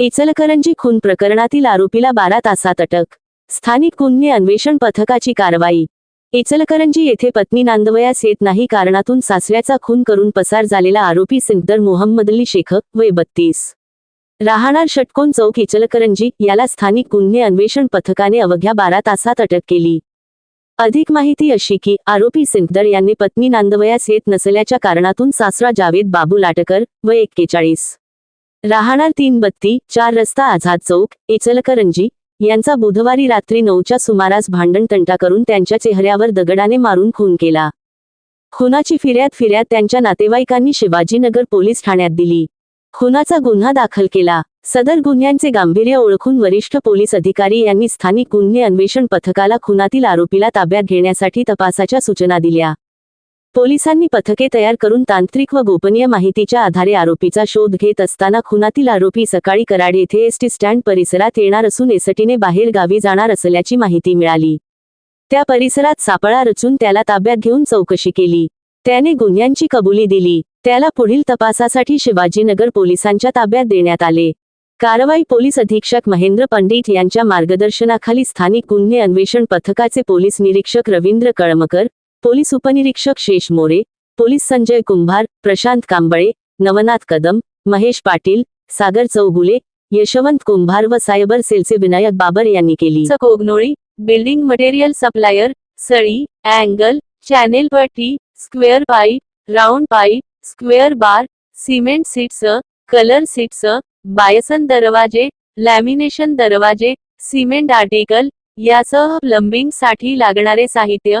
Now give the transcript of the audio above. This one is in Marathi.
इचलकरंजी खून प्रकरणातील आरोपीला बारा तासात अटक. स्थानिक गुन्हे अन्वेषण पथकाची कारवाई. इचलकरंजी येथे पत्नी नांदवयास येत नाही कारणातून सासऱ्याचा खून करून पसार झालेला आरोपी सिंगदर मोहम्मदली शेख वय बत्तीस. राहणार षटकोन चौक इचलकरंजी याला स्थानिक गुन्हे अन्वेषण पथकाने अवघ्या बारा तासात अटक केली. अधिक माहिती अशी की आरोपी सिंगदर यांनी पत्नी नांदवयास येत नसल्याच्या कारणातून सासरा जावेद बाबू लाटकर व एक्केचाळीस. राहणार तीन बत्ती चार रस्ता आझाद चौक इचलकरंजी यांचा बुधवारी रात्री नऊच्या सुमारास भांडण तंटा करून त्यांच्या चेहऱ्यावर दगडाने मारून खून केला. खुनाची फिर्याद फिर्याद त्यांच्या नातेवाईकांनी शिवाजीनगर पोलीस ठाण्यात दिली. खुनाचा गुन्हा दाखल केला. सदर गुन्ह्यांचे गांभीर्य ओळखून वरिष्ठ पोलीस अधिकारी यांनी स्थानिक गुन्हे अन्वेषण पथकाला खुनातील आरोपीला ताब्यात घेण्यासाठी तपासाच्या सूचना दिल्या. पोलिसांनी पथके तयार करून तांत्रिक व गोपनीय माहितीच्या आधारे आरोपीचा शोध घेत असताना खुनातील आरोपी सकाळी कराड येथे एसटी स्टँड परिसरात येणार असून एसटीने बाहेर गावी जाणार असल्याची माहिती मिळाली. त्या परिसरात सापळा रचून त्याला ताब्यात घेऊन चौकशी केली. त्याने गुन्ह्यांची कबुली दिली. त्याला पुढील तपासासाठी शिवाजीनगर पोलिसांच्या ताब्यात देण्यात आले. कारवाई पोलीस अधीक्षक महेंद्र पंडित यांच्या मार्गदर्शनाखाली स्थानिक गुन्हे अन्वेषण पथकाचे पोलीस निरीक्षक रवींद्र कळमकर पोलीस उपनिरीक्षक शेष मोरे पोलीस संजय कुंभार प्रशांत कांबळे नवनाथ कदम महेश पाटील सागर चौगुले यशवंत कुंभार व सायबर सेलचे विनायक बाबर यांनी केली. कोगनोळी बिल्डिंग मटेरियल सप्लायर सळी अँगल चॅनेल पट्टी square pipe round pipe square bar cement sheets colour sheets bison दरवाजे लॅमिनेशन दरवाजे सिमेंट आर्टिकल यासह प्लंबिंगसाठी लागणारे साहित्य